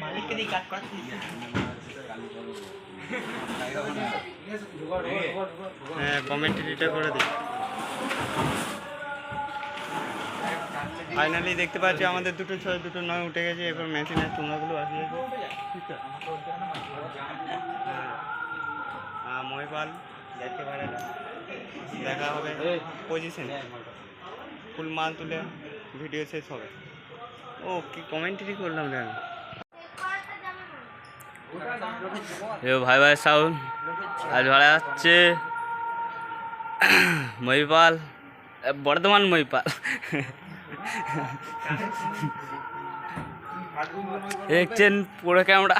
মালিককে দিয়ে কাজ করাচ্ছি হ্যাঁ কমেন্ট্রিটা করে দিই ফাইনালি দেখতে পাচ্ছি আমাদের দুটো ছয়, দুটো নয় উঠে গেছে, এরপর মেশিনের আসিয়ে হ্যাঁ মহিপাল, দেখতে পারে দেখা হবে। পজিশন ফুল মাল তুলে ভিডিও শেষ হবে। ও, কি কমেন্ট্রি করলাম রে আমি। ভাই ভাই সাউন্ড, আজ ভাড়া যাচ্ছে মহিপাল বর্ধমান মহিপাল। দেখছেন পুরো ক্যামেরা